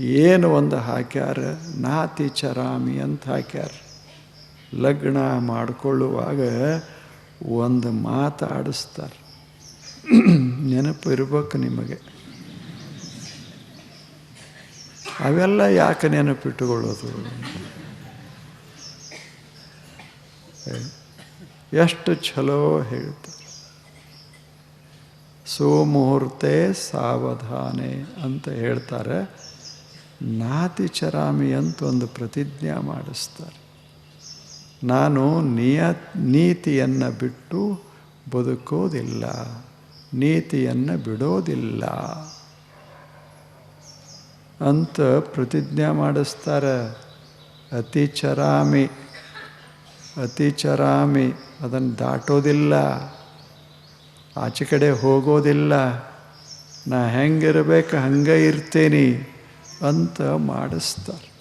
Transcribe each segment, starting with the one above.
ಏನು ಒಂದು ಹಾಕ್ಯಾರ? ನಾತಿ ಚರಾಮಿ ಅಂತ ಹಾಕ್ಯಾರ. ಲಗ್ನ ಮಾಡಿಕೊಳ್ಳುವಾಗ ಒಂದು ಮಾತಾಡಿಸ್ತಾರೆ ನೆನಪು ಇರ್ಬೇಕು ನಿಮಗೆ. ಅವೆಲ್ಲ ಯಾಕೆ ನೆನಪಿಟ್ಟುಕೊಳ್ಳೋದು ಎಷ್ಟು ಚಲೋ ಹೇಳ್ತಾರೆ. ಸೋಮುಹೂರ್ತೆ ಸಾವಧಾನೆ ಅಂತ ಹೇಳ್ತಾರೆ. ನಾತಿ ಚರಾಮಿ ಅಂತ ಒಂದು ಪ್ರತಿಜ್ಞೆ ಮಾಡಿಸ್ತಾರೆ. ನಾನು ನಿಯ, ನೀತಿಯನ್ನು ಬಿಟ್ಟು ಬದುಕೋದಿಲ್ಲ. ನೀತಿಯನ್ನು ಬಿಡೋದಿಲ್ಲ. ಅಂತ ಪ್ರತಿಜ್ಞೆ ಮಾಡಿಸ್ತಾರೆ. ಅತಿ ಚರಾಮಿ ಅತಿ ಚರಾಮಿ, ಅದನ್ನು ದಾಟೋದಿಲ್ಲ. ಆಚೆ ಕಡೆ ಹೋಗೋದಿಲ್ಲ. ನಾ ಹೆಂಗಿರ್ಬೇಕು ಹಂಗೆ ಇರ್ತೀನಿ. ಅಂತ ಮಾಡಿಸ್ತಾರೆ.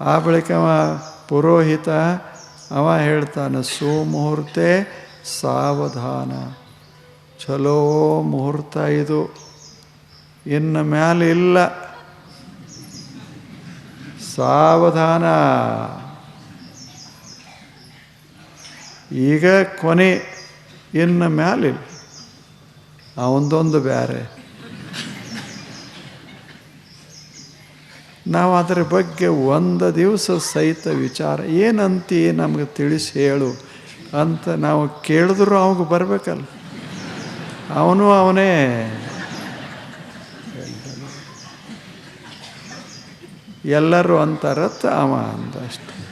ಆ ಬಳಿಕ ಅವ ಪುರೋಹಿತ, ಅವ ಹೇಳ್ತಾನೆ, ಸೋ ಸುಮುಹೂರ್ತೆ ಸಾವಧಾನ. ಚಲೋ ಮುಹೂರ್ತ ಇದು. ಇನ್ನು ಮೇಲೆ ಇಲ್ಲ. ಸಾವಧಾನ. ಈಗ ಕೊನೆ, ಇನ್ನು ಮ್ಯಾಲಿಲ್ಲ ಅವಂದೊಂದು ಬೇರೆ ನಾವು ಅದರ ಬಗ್ಗೆ ಒಂದು ದಿವಸ ಸಹಿತ ವಿಚಾರ. ಏನಂತಿ ನಮಗೆ ತಿಳಿಸಿ ಹೇಳು ಅಂತ ನಾವು ಕೇಳಿದ್ರು ಅವಾಗ ಬರಬೇಕಲ್ಲ. ಅವನು ಅವನೇ. ಎಲ್ಲರೂ ಅಂತಾರತ್ ಅವ ಅಂದ ಅಷ್ಟೆ.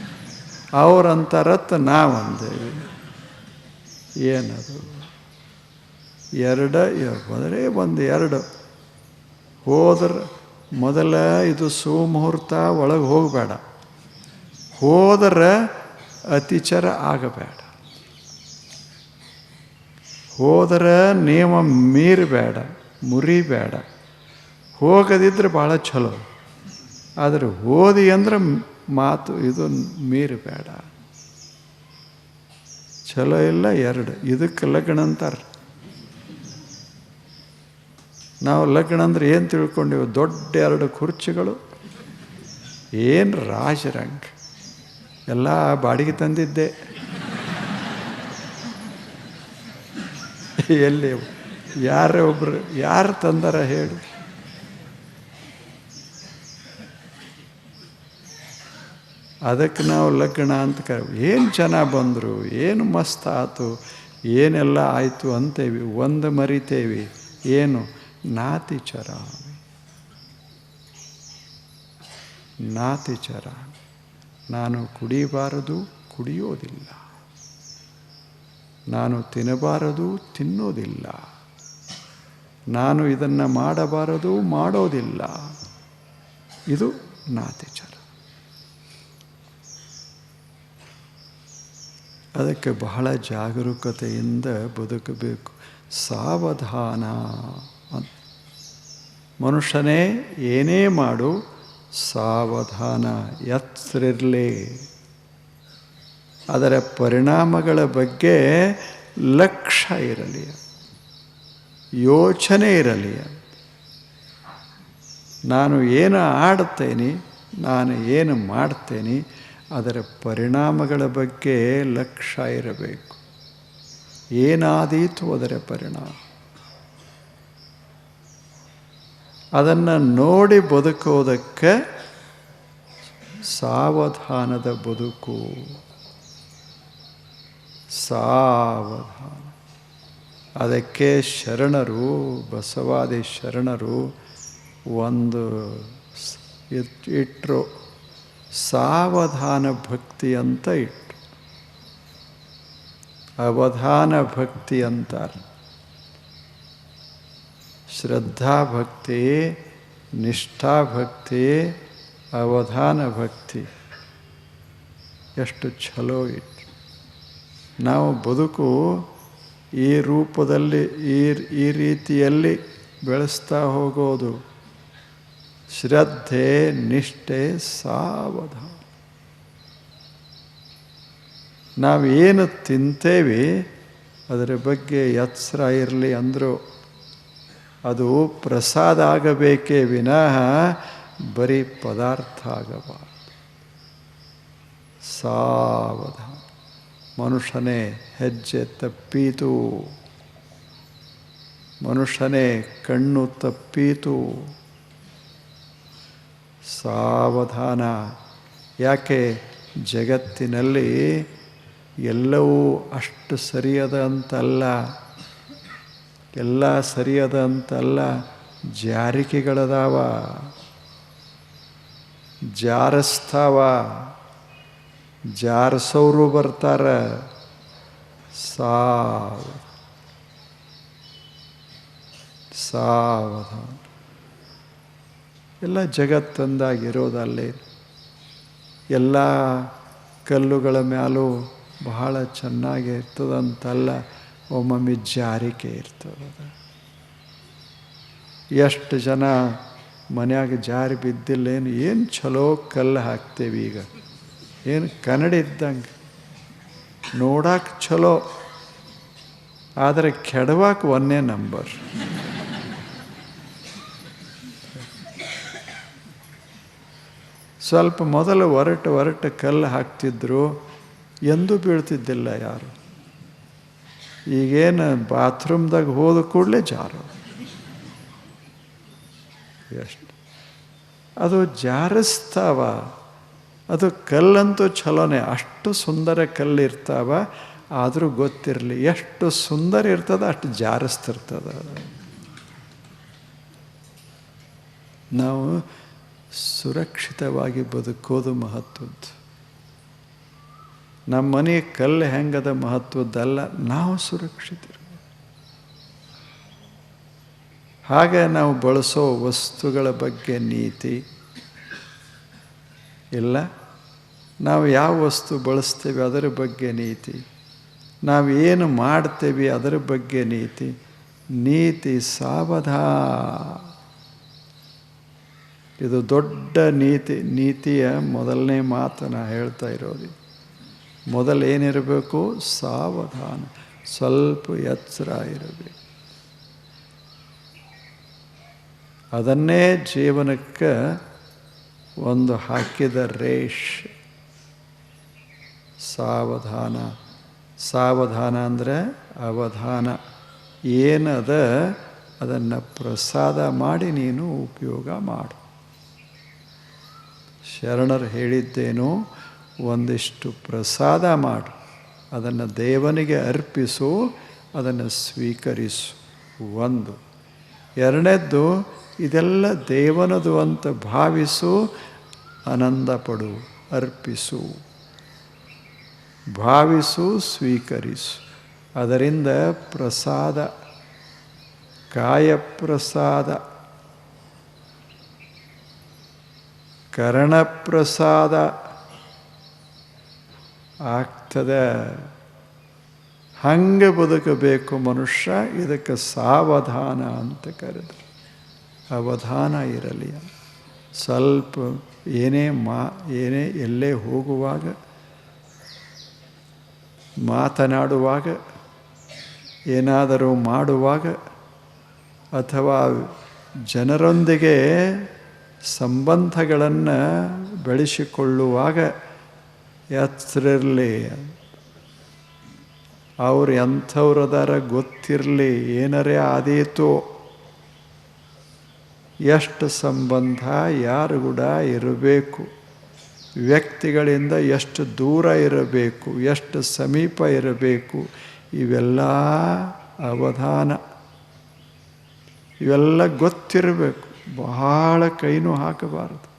ಅವ್ರು ಅಂತಾರತ್ ನಾವು ಅಂದೇವಿ. ಏನದು? ಎರಡು ಬಂದರೆ ಒಂದು ಎರಡು ಹೋದ್ರೆ ಮೊದಲ ಇದು ಸುಮುಹೂರ್ತ ಒಳಗೆ ಹೋಗಬೇಡ. ಹೋದರೆ ಅತಿಚರ ಆಗಬೇಡ. ಹೋದರೆ ನಿಯಮ ಮೀರಬೇಡ, ಮುರಿಬೇಡ. ಹೋಗದಿದ್ದರೆ ಭಾಳ ಚಲೋ ಆದರೆ ಓದಿ ಅಂದ್ರೆ ಮಾತು ಇದು ಮೀರಬೇಡ. ಚಲೋ ಇಲ್ಲ ಎರಡು. ಇದಕ್ಕೆ ಲಗ್ನ ಅಂತಾರೆ. ನಾವು ಲಗ್ನ ಅಂದರೆ ಏನು ತಿಳ್ಕೊಂಡೆವು, ದೊಡ್ಡ ಎರಡು ಕುರ್ಚಿಗಳು, ಏನು ರಾಜರಂಗ್. ಎಲ್ಲ ಬಾಡಿಗೆ ತಂದಿದ್ದೆ. ಎಲ್ಲಿ ಯಾರೇ ಒಬ್ಬರು ಯಾರು ತಂದಾರ ಹೇಳು. ಅದಕ್ಕೆ ನಾವು ಲಗ್ನ ಅಂತ ಕರ ಏನು ಜನ ಬಂದರು, ಏನು ಮಸ್ತ್ ಆಯ್ತು ಏನೆಲ್ಲ ಆಯಿತು ಅಂತೇವಿ, ಒಂದು ಮರಿತೇವಿ. ಏನು? ನಾತಿಚರ ಚರಾಮಿ. ನಾನು ಕುಡಿಬಾರದು, ಕುಡಿಯೋದಿಲ್ಲ. ನಾನು ತಿನ್ನಬಾರದು, ತಿನ್ನೋದಿಲ್ಲ. ನಾನು ಇದನ್ನು ಮಾಡಬಾರದು, ಮಾಡೋದಿಲ್ಲ. ಇದು ನಾತಿಚರ ಅದಕ್ಕೆ ಬಹಳ ಜಾಗರೂಕತೆಯಿಂದ ಬದುಕಬೇಕು. ಸಾವಧಾನ. ಮನುಷ್ಯನೇ ಏನೇ ಮಾಡು ಸಾವಧಾನ, ಎತ್ತರಿರಲಿ. ಅದರ ಪರಿಣಾಮಗಳ ಬಗ್ಗೆ ಲಕ್ಷ್ಯ ಇರಲಿ. ಯೋಚನೆ ಇರಲಿ. ನಾನು ಏನು ಆಡ್ತೇನೆ, ನಾನು ಏನು ಮಾಡ್ತೇನೆ ಅದರ ಪರಿಣಾಮಗಳ ಬಗ್ಗೆ ಲಕ್ಷ್ಯ ಇರಬೇಕು. ಏನಾದೀತು ಅದರ ಪರಿಣಾಮ? ಅದನ್ನು ನೋಡಿ ಬದುಕೋದಕ್ಕೆ ಸಾವಧಾನದ ಬದುಕು. ಸಾವಧಾನ. ಅದಕ್ಕೆ ಶರಣರು, ಬಸವಾದಿ ಶರಣರು ಒಂದು ಇಟ್ಟರು ಸಾವಧಾನ ಭಕ್ತಿ ಅಂತ ಇಟ್ಟು ಅವಧಾನ ಭಕ್ತಿ ಅಂತಾರೆ. ಶ್ರದ್ಧಾ ಭಕ್ತಿ, ನಿಷ್ಠಾ ಭಕ್ತಿ, ಅವಧಾನ ಭಕ್ತಿ. ಎಷ್ಟು ಛಲೋ ಇತ್ತು. ನಾವು ಬದುಕು ಈ ರೂಪದಲ್ಲಿ, ಈ ಈ ರೀತಿಯಲ್ಲಿ ಬೆಳೆಸ್ತಾ ಹೋಗೋದು. ಶ್ರದ್ಧೆ, ನಿಷ್ಠೆ, ಸಾವಧಾನ. ನಾವೇನು ತಿಂತೇವೆ, ಅದರ ಬಗ್ಗೆ ಎತ್ಸರ ಇರಲಿ ಅಂದರು ಅದು ಪ್ರಸಾದ ಆಗಬೇಕೇ ವಿನಃ ಬರೀ ಪದಾರ್ಥ ಆಗಬಾರದು ಸಾವಧಾನ ಮನುಷ್ಯನೇ ಹೆಜ್ಜೆ ತಪ್ಪೀತು. ಮನುಷ್ಯನೇ ಕಣ್ಣು ತಪ್ಪೀತು. ಸಾವಧಾನ. ಯಾಕೆ? ಜಗತ್ತಿನಲ್ಲಿ ಎಲ್ಲವೂ ಅಷ್ಟು ಸರಿಯದ ಅಂತಲ್ಲ ಎಲ್ಲ ಸರಿಯದ ಅಂತಲ್ಲ, ಜಾರಿಕೆಗಳದಾವ. ಜಾರಸ್ತಾವ. ಜಾರಸೋರು ಬರ್ತಾರ. ಸಾವ. ಸಾವಧಾನ. ಎಲ್ಲ ಜಗತ್ತಂದಾಗಿರೋದಲ್ಲೇ. ಎಲ್ಲ ಕಲ್ಲುಗಳ ಮ್ಯಾಲೂ ಬಹಳ ಚೆನ್ನಾಗಿ ಇರ್ತದಂತಲ್ಲ. ಒಮ್ಮೊಮ್ಮೆ ಜಾರಿಕೆ ಇರ್ತದೆ. ಎಷ್ಟು ಜನ ಮನ್ಯಾಗ ಜಾರಿ ಬಿದ್ದಿಲ್ಲ, ಏನು ಚಲೋ ಕಲ್ಲು ಹಾಕ್ತೇವೆ ಈಗ? ಏನು ಕನ್ನಡ ಇದ್ದಂಗೆ? ನೋಡಕ್ಕೆ ಚಲೋ ಆದರೆ ಕೆಡವಾಕ ಒಂದೇ ನಂಬರ್. ಸ್ವಲ್ಪ ಮೊದಲು ಹೊರಟು ಒರಟು ಕಲ್ಲು ಹಾಕ್ತಿದ್ರು, ಎಂದೂ ಬೀಳ್ತಿದ್ದಿಲ್ಲ ಯಾರು. ಈಗೇನು ಬಾತ್ರೂಮ್ದಾಗ ಹೋದ ಕೂಡಲೇ ಜಾರು. ಎಷ್ಟು? ಅದು ಜಾರಿಸ್ತಾವ. ಅದು ಕಲ್ಲಂತೂ ಚಲೋನೆ ಅಷ್ಟು ಸುಂದರ ಕಲ್ಲು ಇರ್ತಾವ ಆದರೂ ಗೊತ್ತಿರಲಿ, ಎಷ್ಟು ಸುಂದರ ಇರ್ತದ ಅಷ್ಟು ಜಾರಿಸ್ತಿರ್ತದ. ನಾವು ಸುರಕ್ಷಿತವಾಗಿ ಬದುಕೋದು ಮಹತ್ವದ್ದು ನಮ್ಮ ಮನೆ ಕಲ್ಲು ಹೆಂಗದ ಮಹತ್ವದ್ದಲ್ಲ, ನಾವು ಸುರಕ್ಷಿತರು. ಹಾಗೆ ನಾವು ಬಳಸೋ ವಸ್ತುಗಳ ಬಗ್ಗೆ ನೀತಿ ಇಲ್ಲ. ನಾವು ಯಾವ ವಸ್ತು ಬಳಸ್ತೇವೆ ಅದರ ಬಗ್ಗೆ ನೀತಿ. ನಾವು ಏನು ಮಾಡ್ತೇವೆ ಅದರ ಬಗ್ಗೆ ನೀತಿ. ನೀತಿ ಸಾವಧಾನ ಇದು ದೊಡ್ಡ ನೀತಿ, ನೀತಿಯ ಮೊದಲನೇ ಮಾತು ನಾ ಹೇಳ್ತಾ ಇರೋದು ಮೊದಲು ಏನಿರಬೇಕು ಸಾವಧಾನ. ಸ್ವಲ್ಪ ಎಚ್ಚರ ಇರಬೇಕು. ಅದನ್ನೇ ಜೀವನಕ್ಕೆ ಒಂದು ಹಾಕಿದ ರೇಷ್ ಸಾವಧಾನ. ಸಾವಧಾನ ಅಂದರೆ ಅವಧಾನ. ಏನದ? ಅದನ್ನು ಪ್ರಸಾದ ಮಾಡಿ ನೀನು ಉಪಯೋಗ ಮಾಡು. ಶರಣರು ಹೇಳಿದ್ದೇನು? ಒಂದಿಷ್ಟು ಪ್ರಸಾದ ಮಾಡು. ಅದನ್ನು ದೇವನಿಗೆ ಅರ್ಪಿಸು, ಅದನ್ನು ಸ್ವೀಕರಿಸು. ಒಂದು. ಎರಡನೇದ್ದು, ಇದೆಲ್ಲ ದೇವನದು ಅಂತ ಭಾವಿಸು ಆನಂದ ಪಡು ಅರ್ಪಿಸು. ಭಾವಿಸು, ಸ್ವೀಕರಿಸು. ಅದರಿಂದ ಪ್ರಸಾದ, ಕಾಯಪ್ರಸಾದ, ಕರ್ಣಪ್ರಸಾದ ಆಗ್ತದೆ. ಹಂಗೆ ಬದುಕಬೇಕು ಮನುಷ್ಯ, ಇದಕ್ಕೆ ಸಾವಧಾನ ಅಂತ ಕರೆದರು. ಅವಧಾನ ಇರಲಿ. ಸ್ವಲ್ಪ ಏನೇ ಮಾ, ಏನೇ ಎಲ್ಲೇ ಹೋಗುವಾಗ, ಮಾತನಾಡುವಾಗ, ಏನಾದರೂ ಮಾಡುವಾಗ, ಅಥವಾ ಜನರೊಂದಿಗೆ ಸಂಬಂಧಗಳನ್ನು ಬೆಳೆಸಿಕೊಳ್ಳುವಾಗ ಎತ್ತರಿರಲಿ ಅವ್ರು ಎಂಥವ್ರದಾರ ಗೊತ್ತಿರಲಿ, ಏನರೇ ಆದೀತು. ಎಷ್ಟು ಸಂಬಂಧ, ಯಾರು ಕೂಡ ಇರಬೇಕು. ವ್ಯಕ್ತಿಗಳಿಂದ ಎಷ್ಟು ದೂರ ಇರಬೇಕು, ಎಷ್ಟು ಸಮೀಪ ಇರಬೇಕು. ಇವೆಲ್ಲ ಅವಧಾನ. ಇವೆಲ್ಲ ಗೊತ್ತಿರಬೇಕು. ಬಹಳ ಕೈನೂ ಹಾಕಬಾರದು.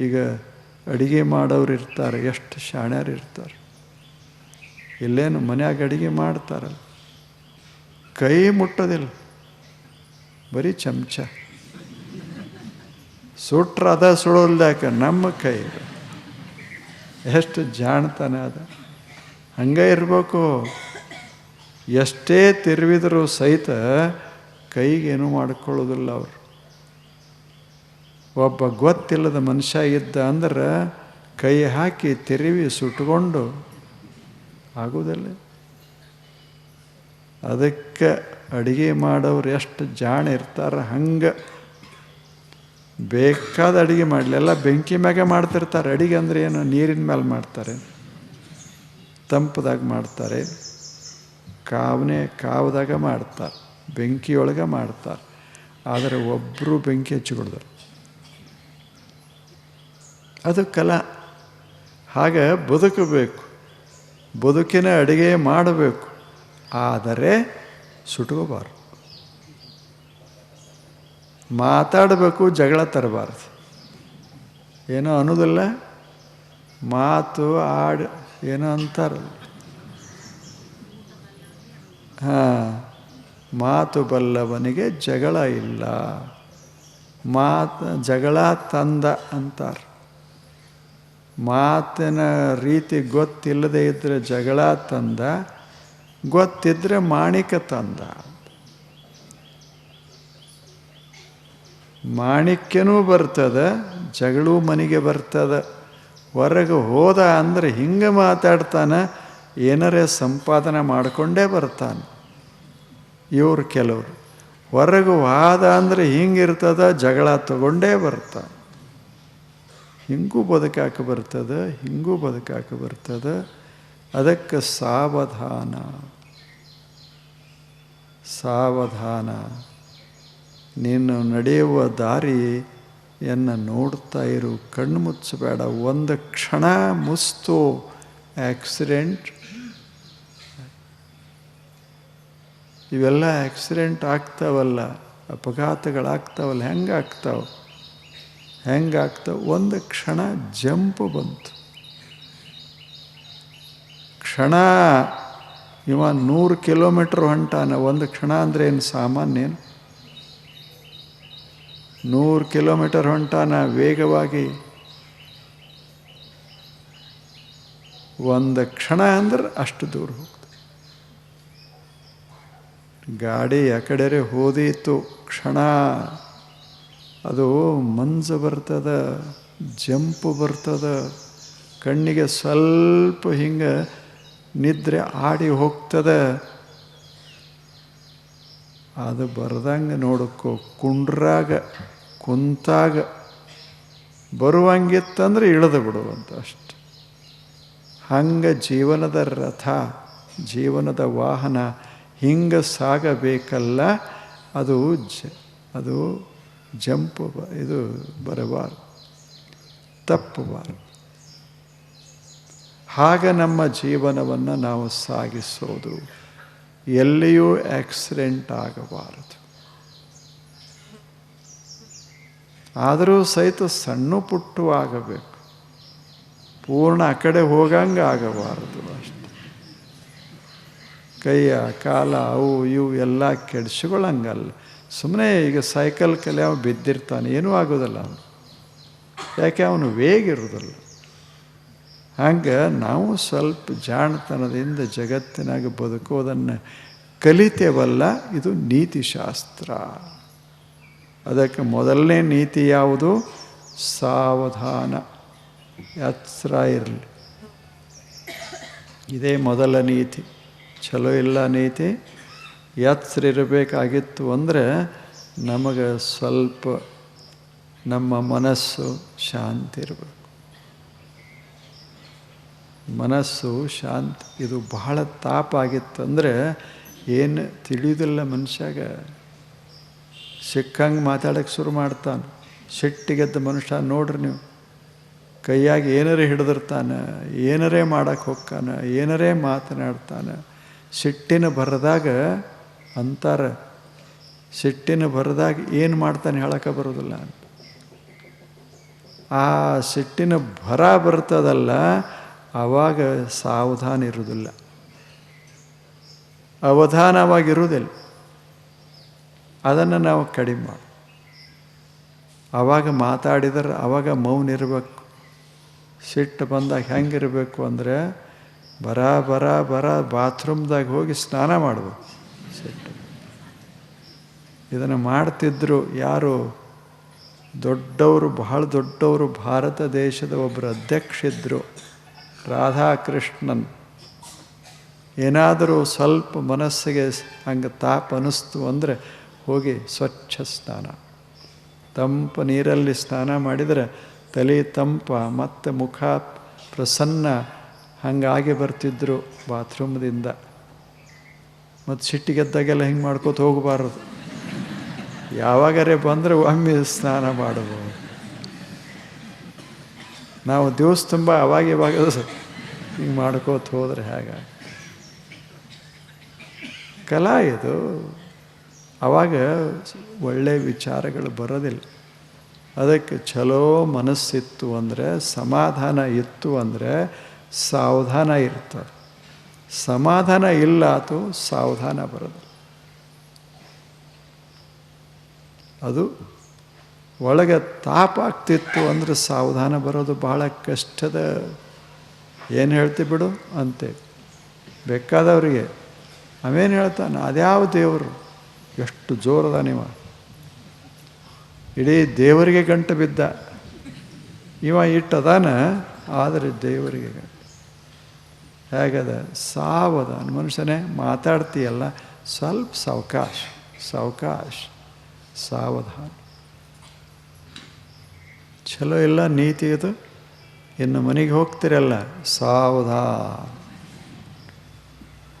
ಈಗ ಅಡಿಗೆ ಮಾಡೋರು ಇರ್ತಾರೆ, ಎಷ್ಟು ಶಾಣ್ಯರು ಇರ್ತಾರೆ. ಇಲ್ಲೇನು, ಮನ್ಯಾಗ ಅಡುಗೆ ಮಾಡ್ತಾರಲ್ಲ. ಕೈ ಮುಟ್ಟೋದಿಲ್ಲ. ಬರೀ ಚಮಚ. ಸುಟ್ರ ಅದ ಸುಡೋಲ್ದಾಕ ನಮ್ಮ ಕೈ. ಎಷ್ಟು ಜಾಣ್ತಾನೆ ಅದ. ಹಂಗೆ ಇರಬೇಕು. ಎಷ್ಟೇ ತಿರುವಿದರೂ ಸಹಿತ ಕೈಗೇನು ಮಾಡ್ಕೊಳ್ಳೋದಿಲ್ಲ ಅವರು. ಒಬ್ಬ ಗೊತ್ತಿಲ್ಲದ ಮನುಷ್ಯ ಇದ್ದ ಅಂದ್ರೆ ಕೈ ಹಾಕಿ ತಿರುವಿ ಸುಟ್ಕೊಂಡು ಆಗೋದಲ್ಲ ಅದಕ್ಕೆ ಅಡುಗೆ ಮಾಡೋರು ಎಷ್ಟು ಜಾಣ ಇರ್ತಾರೆ, ಹಂಗೆ ಬೇಕಾದ ಅಡುಗೆ ಮಾಡಲಿ. ಎಲ್ಲ ಬೆಂಕಿ ಮ್ಯಾಗೆ ಮಾಡ್ತಿರ್ತಾರೆ. ಅಡುಗೆ ಅಂದರೆ ಏನು? ನೀರಿನ ಮೇಲೆ ಮಾಡ್ತಾರೆ. ತಂಪದಾಗ ಮಾಡ್ತಾರೆ. ಕಾವನೆ ಕಾವದಾಗ ಮಾಡ್ತಾರೆ. ಬೆಂಕಿಯೊಳಗೆ ಮಾಡ್ತಾರೆ. ಆದರೆ ಒಬ್ಬರು ಬೆಂಕಿ ಹಚ್ಚಿಕೊಡ್ತಾರೆ ಅದು ಕಲಾ. ಹಾಗೆ ಬದುಕಬೇಕು. ಬದುಕಿನ ಅಡುಗೆ ಮಾಡಬೇಕು. ಆದರೆ ಸುಟ್ಕೋಬಾರ್ದು. ಮಾತಾಡಬೇಕು, ಜಗಳ ತರಬಾರ್ದು. ಏನೋ ಅನ್ನೋದಿಲ್ಲ. ಮಾತು ಆಡು, ಏನೋ ಅಂತಾರಲ್ಲ. ಹಾಂ, ಮಾತು ಬಲ್ಲವನಿಗೆ ಜಗಳ ಇಲ್ಲ. ಮಾತು, ಜಗಳ ತಂದ ಅಂತಾರೆ. ಮಾತಿನ ರೀತಿ ಗೊತ್ತಿಲ್ಲದೆ ಇದ್ದರೆ ಜಗಳ ತಂದ ಗೊತ್ತಿದ್ದರೆ ಮಾಣಿಕ ತಂದ. ಮಾಣಿಕ್ಯನೂ ಬರ್ತದೆ, ಜಗಳೂ ಮನೆಗೆ ಬರ್ತದೆ. ಹೊರಗೆ ಹೋದ ಅಂದರೆ ಹಿಂಗೆ ಮಾತಾಡ್ತಾನೆ, ಏನರೇ ಸಂಪಾದನೆ ಮಾಡಿಕೊಂಡೇ ಬರ್ತಾನೆ. ಇವ್ರು ಕೆಲವರು. ಹೊರಗೆ ಹೋದ ಅಂದರೆ ಹಿಂಗಿರ್ತದ, ಜಗಳ ತಗೊಂಡೇ ಬರ್ತಾನೆ. ಹಿಂಗೂ ಬದುಕಾಕ ಬರ್ತದೆ, ಹಿಂಗೂ ಬದುಕಾಕ ಬರ್ತದೆ. ಅದಕ್ಕೆ ಸಾವಧಾನ. ಸಾವಧಾನ. ನೀನು ನಡೆಯುವ ದಾರಿಯನ್ನು ನೋಡ್ತಾ ಇರು, ಕಣ್ಣು ಮುಚ್ಚಬೇಡ. ಒಂದು ಕ್ಷಣ ಮುಸ್ತು, ಆಕ್ಸಿಡೆಂಟ್. ಇವೆಲ್ಲ ಆಕ್ಸಿಡೆಂಟ್ ಆಗ್ತಾವಲ್ಲ, ಅಪಘಾತಗಳಾಗ್ತಾವಲ್ಲ ಹೆಂಗೆ ಆಗ್ತಾವೆ ಹೆಂಗೆ ಆಗ್ತಾವೆ ಒಂದು ಕ್ಷಣ ಜಂಪ್ ಬಂತು. ಕ್ಷಣ, ಇವ ನೂರು ಕಿಲೋಮೀಟ್ರ್ ಹೊಂಟಾನ. ಒಂದು ಕ್ಷಣ ಅಂದರೆ ಏನು? ಸಾಮಾನ್ಯ ಏನು? ನೂರು ಕಿಲೋಮೀಟರ್ ಹೊಂಟಾನ, ವೇಗವಾಗಿ. ಒಂದು ಕ್ಷಣ ಅಂದ್ರೆ ಅಷ್ಟು ದೂರ ಹೋಗ್ತದೆ. ಗಾಡಿ ಆ ಕಡೆರೆ ಹೋದೀತು. ಕ್ಷಣ. ಅದು ಮಂಜು ಬರ್ತದ, ಜಂಪು ಬರ್ತದ, ಕಣ್ಣಿಗೆ ಸ್ವಲ್ಪ ಹಿಂಗೆ ನಿದ್ರೆ ಆಡಿ ಹೋಗ್ತದ. ಅದು ಬರ್ದಂಗೆ ನೋಡಕ್ಕೋ ಕುಂಡ್ರಾಗ, ಕುಂತಾಗ ಬರುವಂಗಿತ್ತಂದ್ರೆ ಇಳಿದು ಬಿಡುವಂತ ಅಷ್ಟು. ಹಂಗೆ ಜೀವನದ ರಥ, ಜೀವನದ ವಾಹನ ಹಿಂಗೆ ಸಾಗಬೇಕಲ್ಲ, ಅದು ಜ, ಅದು ಜಂಪು ಇದು ಬರಬಾರ್ದು, ತಪ್ಪಬಾರದು. ಹಾಗೆ ನಮ್ಮ ಜೀವನವನ್ನು ನಾವು ಸಾಗಿಸೋದು, ಎಲ್ಲಿಯೂ ಆಕ್ಸಿಡೆಂಟ್ ಆಗಬಾರದು. ಆದರೂ ಸಹಿತ ಸಣ್ಣ ಪುಟ್ಟು ಆಗಬೇಕು. ಪೂರ್ಣ ಆ ಕಡೆ ಹೋಗಂಗೆ ಆಗಬಾರದು ಅಷ್ಟೆ. ಕೈಯ, ಕಾಲ, ಅವು, ಇವು ಎಲ್ಲ ಕೆಡಿಸ್ಕೊಳ್ಳಂಗಲ್ಲ ಸುಮ್ಮನೆ ಈಗ ಸೈಕಲ್ ಕಲೆ ಅವನು ಬಿದ್ದಿರ್ತಾನೆ, ಏನೂ ಆಗೋದಲ್ಲ ಅವನು. ಯಾಕೆ ಅವನು ವೇಗ ಇರೋದಲ್ಲ ಹಂಗೆ ನಾವು ಸ್ವಲ್ಪ ಜಾಣತನದಿಂದ ಜಗತ್ತಿನಾಗ ಬದುಕೋದನ್ನು ಕಲಿತೇವಲ್ಲ, ಇದು ನೀತಿಶಾಸ್ತ್ರ. ಅದಕ್ಕೆ ಮೊದಲನೇ ನೀತಿ ಯಾವುದು? ಸಾವಧಾನ. ಎಚ್ಚರ ಇರಲಿ. ಇದೇ ಮೊದಲ ನೀತಿ. ಚಲೋ ಇಲ್ಲ ನೀತಿ? ಎಚ್ಚರ ಇರಬೇಕಾಗಿತ್ತು ಅಂದರೆ ನಮಗೆ ಸ್ವಲ್ಪ ನಮ್ಮ ಮನಸ್ಸು ಶಾಂತಿ ಇರಬೇಕು. ಮನಸ್ಸು ಶಾಂತಿ, ಇದು ಬಹಳ ತಾಪ ಆಗಿತ್ತಂದರೆ ಏನು ತಿಳಿಯೋದಿಲ್ಲ ಮನುಷ್ಯಾಗ. ಸಿಕ್ಕಂಗೆ ಮಾತಾಡೋಕ್ಕೆ ಶುರು ಮಾಡ್ತಾನೆ. ಸಿಟ್ಟಿಗೆದ್ದ ಮನುಷ್ಯ ನೋಡ್ರಿ ನೀವು. ಕೈಯಾಗಿ ಏನರೇ ಹಿಡಿದಿರ್ತಾನೆ, ಏನರೇ ಮಾಡೋಕ್ಕೆ ಹೋಗ್ತಾನೆ, ಏನರೇ ಮಾತನಾಡ್ತಾನೆ, ಸಿಟ್ಟಿನ ಬರದಾಗ ಅಂತಾರೆ. ಸಿಟ್ಟಿನ ಬರದಾಗ ಏನು ಮಾಡ್ತಾನೆ ಹೇಳಕ್ಕೆ ಬರೋದಿಲ್ಲ ಅಂತ. ಆ ಸಿಟ್ಟಿನ ಭರ ಬರ್ತದಲ್ಲ ಆವಾಗ ಸಾವಧಾನ ಇರುವುದಿಲ್ಲ ಅವಧಾನವಾಗಿರುವುದಿಲ್ಲ ಅದನ್ನು ನಾವು ಕಡಿಮೆ ಮಾಡಿ. ಆವಾಗ ಮಾತಾಡಿದ್ರೆ ಆವಾಗ ಮೌನ ಇರಬೇಕು. ಸಿಟ್ಟು ಬಂದಾಗ ಹೆಂಗಿರಬೇಕು ಅಂದರೆ ಬರ ಬರ ಬರ ಬಾತ್ರೂಮ್ದಾಗ ಹೋಗಿ ಸ್ನಾನ ಮಾಡಬೇಕು. ಸಿಟ್ಟು ಇದನ್ನು ಮಾಡ್ತಿದ್ರು ಯಾರು? ದೊಡ್ಡವರು, ಬಹಳ ದೊಡ್ಡವರು, ಭಾರತ ದೇಶದ ಒಬ್ಬರು ಅಧ್ಯಕ್ಷ ಇದ್ದರು ರಾಧಾಕೃಷ್ಣನ್. ಏನಾದರೂ ಸ್ವಲ್ಪ ಮನಸ್ಸಿಗೆ ಹಂಗೆ ತಾಪ ಅನ್ನಿಸ್ತು ಅಂದರೆ ಹೋಗಿ ಸ್ವಚ್ಛ ಸ್ನಾನ. ತಂಪು ನೀರಲ್ಲಿ ಸ್ನಾನ ಮಾಡಿದರೆ ತಲೆ ತಂಪ, ಮತ್ತು ಮುಖ ಪ್ರಸನ್ನ ಹಂಗಾಗಿ ಬರ್ತಿದ್ರು ಬಾತ್ರೂಮ್ದಿಂದ. ಮತ್ತು ಸಿಟ್ಟಿಗೆದ್ದಾಗೆಲ್ಲ ಹಿಂಗೆ ಮಾಡ್ಕೋತ ಹೋಗಬಾರದು. ಯಾವಾಗರೇ ಬಂದರೆ ಒಮ್ಮೆ ಸ್ನಾನ ಮಾಡಬಹುದು ನಾವು ದಿವಸ ತುಂಬ ಅವಾಗ ಇವಾಗ ಹಿಂಗೆ ಮಾಡ್ಕೋತ ಹೋದರೆ ಹೇಗೆ? ಕಲಾ ಇದು. ಆವಾಗ ಒಳ್ಳೆಯ ವಿಚಾರಗಳು ಬರೋದಿಲ್ಲ. ಅದಕ್ಕೆ ಚಲೋ ಮನಸ್ಸಿತ್ತು ಅಂದರೆ, ಸಮಾಧಾನ ಇತ್ತು ಅಂದರೆ ಸಾವಧಾನ ಇರ್ತದೆ ಸಮಾಧಾನ ಇಲ್ಲ ಆತು ಸಾವಧಾನ ಬರೋದು. ಅದು ಒಳಗೆ ತಾಪ ಆಗ್ತಿತ್ತು ಅಂದರೆ ಸಾವಧಾನ ಬರೋದು ಭಾಳ ಕಷ್ಟದ ಏನು ಹೇಳ್ತಿ ಬಿಡು ಅಂತೆ. ಬೇಕಾದವರಿಗೆ ಅವೇನು ಹೇಳ್ತಾನೆ, ಅದ್ಯಾವ ದೇವರು, ಎಷ್ಟು ಜೋರದ ನೀವ. ಇಡೀ ದೇವರಿಗೆ ಗಂಟು ಬಿದ್ದ. ಇವ ಇಟ್ಟದಾನ, ಆದರೆ ದೇವರಿಗೆ ಗಂಟು. ಹೇಗದ ಸಾವದ ಮನುಷ್ಯನೇ, ಮಾತಾಡ್ತೀಯಲ್ಲ, ಸ್ವಲ್ಪ ಸಾವಕಾಶ ಸಾವಕಾಶ, ಸಾವಧಾನ. ಚಲೋ ಇಲ್ಲ ನೀತಿ ಇದು? ಇನ್ನು ಮನೆಗೆ ಹೋಗ್ತಿರಲ್ಲ, ಸಾವಧಾನ.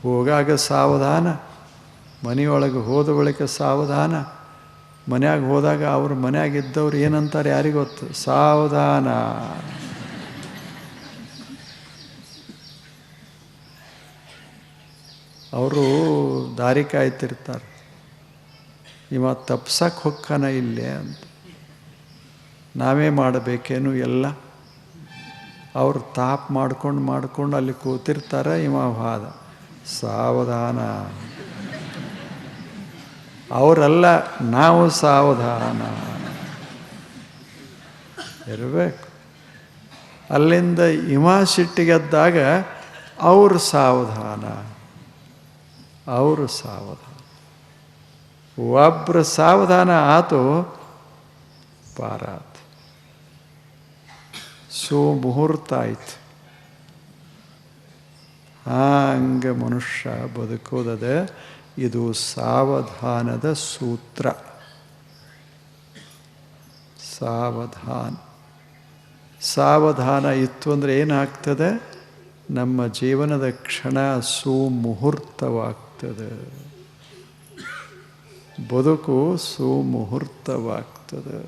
ಹೋಗಾಗ ಸಾವಧಾನ, ಮನೆಯೊಳಗೆ ಹೋದ ಬಳಿಕ ಸಾವಧಾನ. ಮನ್ಯಾಗ ಹೋದಾಗ ಅವ್ರ ಮನ್ಯಾಗ ಇದ್ದವ್ರು ಏನಂತಾರೆ ಯಾರಿಗೊತ್ತು? ಸಾವಧಾನ. ಅವರು ದಾರಿ ಕಾಯ್ತಿರ್ತಾರೆ. ಇವ ತಪ್ಸಕ್ಕೆ ಹೊಕ್ಕನ ಇಲ್ಲೇ ಅಂತ. ನಾವೇ ಮಾಡಬೇಕೇನು ಎಲ್ಲ? ಅವ್ರು ತಾಪ್ ಮಾಡ್ಕೊಂಡು ಮಾಡ್ಕೊಂಡು ಅಲ್ಲಿ ಕೂತಿರ್ತಾರೆ ಇವ ವಾದ. ಸಾವಧಾನ. ಅವರಲ್ಲ, ನಾವು ಸಾವಧಾನ. ಇರಬೇಕು. ಅಲ್ಲಿಂದ ಇಮ ಸಿಟ್ಟಿಗೆದ್ದಾಗ ಅವರು ಸಾವಧಾನ. ಅವರು ಸಾವಧಾನ. ಒಬ್ಬರು ಸಾವಧಾನ ಆತು ಪಾರಾತ್. ಸುಮುಹೂರ್ತ ಆಯ್ತು. ಹಂಗೆ ಮನುಷ್ಯ ಬದುಕೋದದ ಇದು ಸಾವಧಾನದ ಸೂತ್ರ. ಸಾವಧಾನ. ಸಾವಧಾನ ಇತ್ತು ಅಂದರೆ ಏನಾಗ್ತದೆ? ನಮ್ಮ ಜೀವನದ ಕ್ಷಣ ಸುಮುಹೂರ್ತವಾಗ್ತದೆ ಬದುಕು ಸುಮುಹೂರ್ತವಾಗ್ತದೆ.